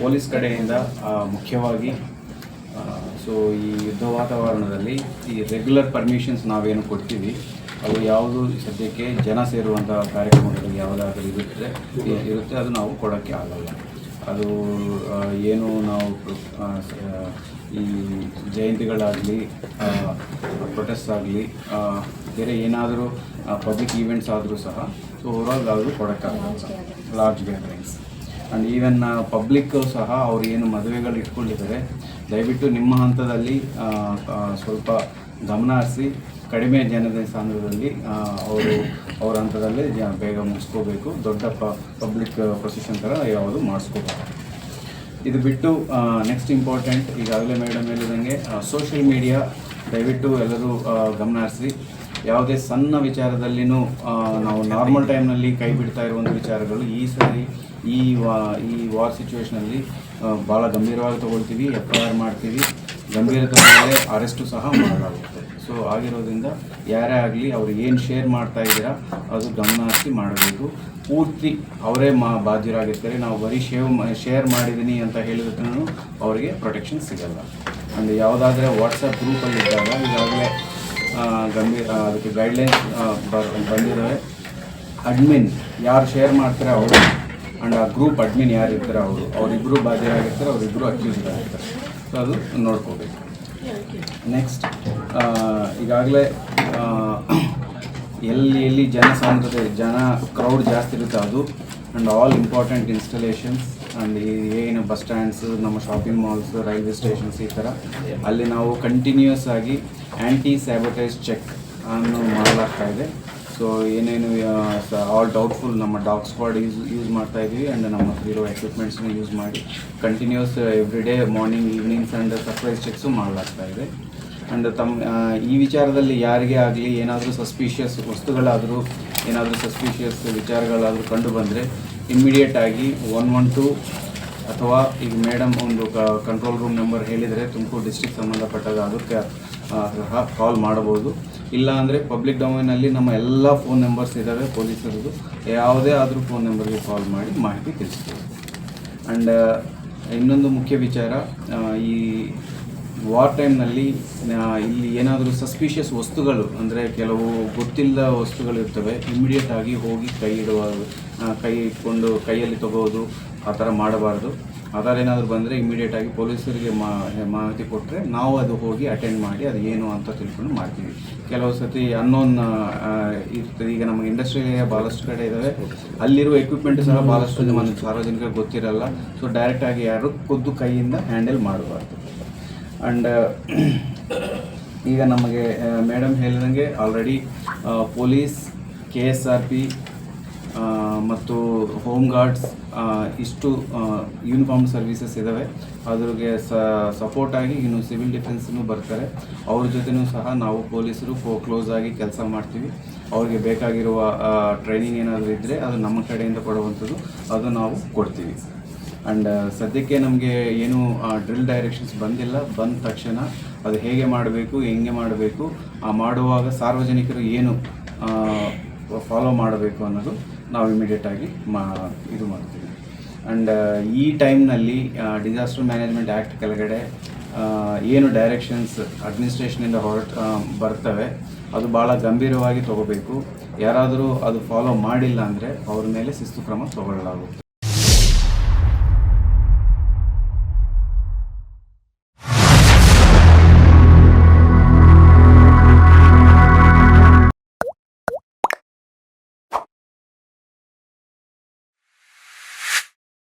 Police ಕಡೆಯಿಂದ ಮುಖ್ಯವಾಗಿ so ಈ ಯುದ್ಧ ವಾತಾವರಣದಲ್ಲಿ ಈ ರೆಗ್ಯುಲರ್ ಪರ್ಮಿಷನ್ಸ್ ನಾವೇನು ಕೊಡ್ತೀವಿ ಅದು ಯಾವುದು ಸದ್ಯಕ್ಕೆ ಜನ ಸೇರುವಂಥ ಕಾರ್ಯಕ್ರಮಗಳು ಯಾವುದಾದ್ರೂ ಇರುತ್ತೆ ಇರುತ್ತೆ ಅದು ನಾವು ಕೊಡೋಕ್ಕೆ ಆಗಲ್ಲ. ಅದು ಏನು ನಾವು ಈ ಜಯಂತಿಗಳಾಗಲಿ ಪ್ರೊಟೆಸ್ಟ್ ಆಗಲಿ ಬೇರೆ ಏನಾದರೂ ಪಬ್ಲಿಕ್ ಈವೆಂಟ್ಸ್ ಆದರೂ ಸಹ ಸೊ ಓವರಾಲ್ ಯಾವುದು ಕೊಡೋಕ್ಕಾಗಲ್ಲ large gatherings and even public ಸಹ ಅವ್ರು ಏನು ಮದುವೆಗಳು ಇಟ್ಕೊಂಡಿದ್ದಾರೆ. ದಯವಿಟ್ಟು ನಿಮ್ಮ ಹಂತದಲ್ಲಿ ಸ್ವಲ್ಪ ಗಮನ ಹರಿಸಿ, ಕಡಿಮೆ ಜನದ ಸಾಂದ್ರದಲ್ಲಿ ಅವರು ಅವ್ರ ಹಂತದಲ್ಲಿ ಬೇಗ ಮುಗಿಸ್ಕೋಬೇಕು. ದೊಡ್ಡ ಪಬ್ಲಿಕ್ ಪ್ರೊಸೆಷನ್ ಥರ ಯಾವುದು ಮಾಡಿಸ್ಕೋಬೇಕು ಇದು ಬಿಟ್ಟು ನೆಕ್ಸ್ಟ್ ಇಂಪಾರ್ಟೆಂಟ್ ಈಗಾಗಲೇ ಮೇಡಮ್ ಹೇಳಿದಂಗೆ ಸೋಷಿಯಲ್ ಮೀಡಿಯಾ ದಯವಿಟ್ಟು ಎಲ್ಲರೂ ಗಮನ ಹರಿಸಿ. ಯಾವುದೇ ಸಣ್ಣ ವಿಚಾರದಲ್ಲಿನೂ ನಾವು ನಾರ್ಮಲ್ ಟೈಮ್ನಲ್ಲಿ ಕೈ ಬಿಡ್ತಾ ಇರುವಂಥ ವಿಚಾರಗಳು ಈ ಸರಿ, ಈ ವಾ, ಈ ವಾರ್ ಸಿಚುವೇಷನಲ್ಲಿ ಭಾಳ ಗಂಭೀರವಾಗಿ ತಗೊಳ್ತೀವಿ ಎಫ್ ಐ ಆರ್ ಮಾಡ್ತೀವಿ. ಗಂಭೀರತೆ ಅರೆಸ್ಟು ಸಹ ಮಾಡಲಾಗುತ್ತೆ. ಸೊ ಆಗಿರೋದ್ರಿಂದ ಯಾರೇ ಆಗಲಿ ಅವ್ರು ಏನು ಶೇರ್ ಮಾಡ್ತಾ ಇದ್ದೀರಾ, ಅದು ಗಮನ ಹಾಕಿ ಮಾಡಬೇಕು. ಪೂರ್ತಿ ಅವರೇ ಮಾ, ಬಾಧ್ಯರಾಗಿರ್ತಾರೆ. ನಾವು ಬರೀ ಶೇವ್ ಶೇರ್ ಮಾಡಿದ್ದೀನಿ ಅಂತ ಹೇಳಿದ್ರೂ ಅವರಿಗೆ ಪ್ರೊಟೆಕ್ಷನ್ ಸಿಗಲ್ಲ. ಅಂದರೆ ಯಾವುದಾದ್ರೆ ವಾಟ್ಸಪ್ ಗ್ರೂಪಲ್ಲಿ ಇದ್ದಾಗ ಈಗಾಗಲೇ ಗಂಭೀರ ಅದಕ್ಕೆ ಗೈಡ್ಲೈನ್ಸ್ ಬಂದಿದ್ದಾವೆ ಅಡ್ಮಿನ್ ಯಾರು ಶೇರ್ ಮಾಡ್ತಾರೆ ಅವರು ಆ್ಯಂಡ್ ಆ ಗ್ರೂಪ್ ಅಡ್ಮಿನ್ ಯಾರು ಇರ್ತಾರೆ ಅವರು ಅವರಿಬ್ಬರು ಬಾಧ್ಯರಾಗಿರ್ತಾರೆ ಅವರಿಬ್ಬರು ಅಕ್ಯೂಸ್ಡ್ ಆಗಿರ್ತಾರೆ ಸೊ ಅದು ನೋಡ್ಕೋಬೇಕು. ನೆಕ್ಸ್ಟ್ ಈಗಾಗಲೇ ಎಲ್ಲಿ ಎಲ್ಲಿ ಜನ ಸಾಂದ್ರತೆ ಜನ ಕ್ರೌಡ್ ಜಾಸ್ತಿ ಇರುತ್ತೆ ಅದು and all important installations and ಏನು ಬಸ್ ಸ್ಟ್ಯಾಂಡ್ಸ್ ನಮ್ಮ ಶಾಪಿಂಗ್ ಮಾಲ್ಸ್ ರೈಲ್ವೆ ಸ್ಟೇಷನ್ಸ್ ಈ ಥರ ಅಲ್ಲಿ ನಾವು ಕಂಟಿನ್ಯೂಸ್ ಆಗಿ ಆ್ಯಂಟಿ ಸ್ಯಾಬಟೈಸ್ ಚೆಕ್ ಅನ್ನು ಮಾಡಲಾಗ್ತಾ ಇದೆ. ಸೊ ಏನೇನು ಆಲ್ ಡೌಟ್ಫುಲ್ ನಮ್ಮ ಡಾಗ್ ಸ್ಕ್ವಾಡ್ ಯೂಸ್ ಯೂಸ್ ಮಾಡ್ತಾ ಇದ್ದೀವಿ ಆ್ಯಂಡ್ ನಮ್ಮ ಇರೋ ಎಕ್ವಿಪ್ಮೆಂಟ್ಸ್ನ ಯೂಸ್ ಮಾಡಿ continuous every day morning evenings and surprise checks ಮಾಡಲಾಗ್ತಾ ಇದೆ. ಆ್ಯಂಡ್ ತಮ್ಮ ಈ ವಿಚಾರದಲ್ಲಿ ಯಾರಿಗೆ ಆಗಲಿ ಏನಾದರೂ ಸಸ್ಪಿಷಿಯಸ್ ವಸ್ತುಗಳಾದರೂ, ಏನಾದರೂ ಸಸ್ಪಿಷಿಯಸ್ ವಿಚಾರಗಳಾದರೂ ಕಂಡು ಬಂದರೆ ಇಮ್ಮಿಡಿಯೇಟ್ ಆಗಿ ಒನ್ ಒನ್ ಟು ಅಥವಾ ಈಗ ಮೇಡಮ್ ಒಂದು ಕಂಟ್ರೋಲ್ ರೂಮ್ ನಂಬರ್ ಹೇಳಿದರೆ ತುಮಕೂರು ಡಿಸ್ಟಿಕ್ ಸಂಬಂಧಪಟ್ಟಾಗ ಅದಕ್ಕೆ ಕಾಲ್ ಮಾಡಬಹುದು. ಇಲ್ಲ ಅಂದರೆ ಪಬ್ಲಿಕ್ ಡೊಮೈನಲ್ಲಿ ನಮ್ಮ ಎಲ್ಲ ಫೋನ್ ನಂಬರ್ಸ್ ಇದ್ದಾವೆ ಪೊಲೀಸರದು ಯಾವುದೇ ಆದರೂ ಫೋನ್ ನಂಬರ್ಗೆ ಕಾಲ್ ಮಾಡಿ ಮಾಹಿತಿ ತಿಳಿಸ್ಬೋದು. ಆ್ಯಂಡ್ ಇನ್ನೊಂದು ಮುಖ್ಯ ವಿಚಾರ ಈ ವಾರ್ ಟೈಮ್ನಲ್ಲಿ ಇಲ್ಲಿ ಏನಾದರೂ ಸಸ್ಪಿಷಿಯಸ್ ವಸ್ತುಗಳು, ಅಂದರೆ ಕೆಲವು ಗೊತ್ತಿಲ್ಲದ ವಸ್ತುಗಳು ಇರ್ತವೆ ಇಮಿಡಿಯೇಟ್ ಆಗಿ ಹೋಗಿ ಕೈ ಇಡುವ ಕೈ ಇಟ್ಕೊಂಡು ಕೈಯಲ್ಲಿ ತಗೋದು, ಆ ಥರ ಮಾಡಬಾರ್ದು. ಆ ಥರ ಏನಾದರೂ ಬಂದರೆ ಇಮಿಡಿಯೇಟ್ ಆಗಿ ಪೊಲೀಸರಿಗೆ ಮಾಹಿತಿ ಕೊಟ್ಟರೆ ನಾವು ಅದು ಹೋಗಿ ಅಟೆಂಡ್ ಮಾಡಿ ಅದು ಏನು ಅಂತ ತಿಳ್ಕೊಂಡು ಮಾಡ್ತೀವಿ. ಕೆಲವು ಸತಿ ಅನ್ನೋನ್ ಇರ್ತದೆ ಈಗ ನಮ್ಮ ಇಂಡಸ್ಟ್ರಿ ಭಾಳಷ್ಟು ಕಡೆ ಇದ್ದಾವೆ ಅಲ್ಲಿರುವ ಎಕ್ವಿಪ್ಮೆಂಟ್ ಸಹ ಭಾಳಷ್ಟು ಸಾರ್ವಜನಿಕರಿಗೆ ಗೊತ್ತಿರಲ್ಲ. ಸೊ ಡೈರೆಕ್ಟಾಗಿ ಯಾರು ಖುದ್ದು ಕೈಯಿಂದ ಹ್ಯಾಂಡಲ್ ಮಾಡಬಾರ್ದು. ಆ್ಯಂಡ್ ಈಗ ನಮಗೆ ಮೇಡಮ್ ಹೇಳಿದಂಗೆ already police K S R P ಮತ್ತು ಹೋಮ್ ಗಾರ್ಡ್ಸ್ ಇಷ್ಟು ಯೂನಿಫಾರ್ಮ್ ಸರ್ವಿಸಸ್ ಇದ್ದಾವೆ ಅದ್ರಿಗೆ ಸಪೋರ್ಟ್ ಆಗಿ ಇನ್ನು ಸಿವಿಲ್ ಡಿಫೆನ್ಸ್ನು ಬರ್ತಾರೆ. ಅವ್ರ ಜೊತೆನೂ ಸಹ ನಾವು ಪೊಲೀಸರು ಕ್ಲೋಸ್ ಆಗಿ ಕೆಲಸ ಮಾಡ್ತೀವಿ. ಅವ್ರಿಗೆ ಬೇಕಾಗಿರುವ ಟ್ರೈನಿಂಗ್ ಏನಾದರೂ ಇದ್ದರೆ ಅದು ನಮ್ಮ ಕಡೆಯಿಂದ ಕೊಡುವಂಥದ್ದು, ಅದು ನಾವು ಕೊಡ್ತೀವಿ. ಆ್ಯಂಡ್ ಸದ್ಯಕ್ಕೆ ನಮಗೆ ಏನು ಡ್ರಿಲ್ ಡೈರೆಕ್ಷನ್ಸ್ ಬಂದಿಲ್ಲ. ಬಂದ ತಕ್ಷಣ ಅದು ಹೇಗೆ ಮಾಡಬೇಕು, ಹೆಂಗೆ ಮಾಡಬೇಕು, ಆ, ಮಾಡುವಾಗ ಸಾರ್ವಜನಿಕರು ಏನು ಫಾಲೋ ಮಾಡಬೇಕು ಅನ್ನೋದು ನಾವು ಇಮಿಡಿಯೇಟಾಗಿ ಮಾ, ಇದು ಮಾಡ್ತೀವಿ. ಆ್ಯಂಡ್ ಈ ಟೈಮ್ನಲ್ಲಿ ಡಿಸಾಸ್ಟರ್ ಮ್ಯಾನೇಜ್ಮೆಂಟ್ ಆ್ಯಕ್ಟ್ ಕೆಳಗಡೆ ಏನು ಡೈರೆಕ್ಷನ್ಸ್ ಅಡ್ಮಿನಿಸ್ಟ್ರೇಷನಿಂದ ಹೊರಟ ಬರ್ತವೆ, ಅದು ಭಾಳ ಗಂಭೀರವಾಗಿ ತಗೋಬೇಕು. ಯಾರಾದರೂ ಅದು ಫಾಲೋ ಮಾಡಿಲ್ಲ ಅಂದರೆ ಅವ್ರ ಮೇಲೆ ಶಿಸ್ತು ಕ್ರಮ ತಗೊಳ್ಳಲಾಗುತ್ತೆ.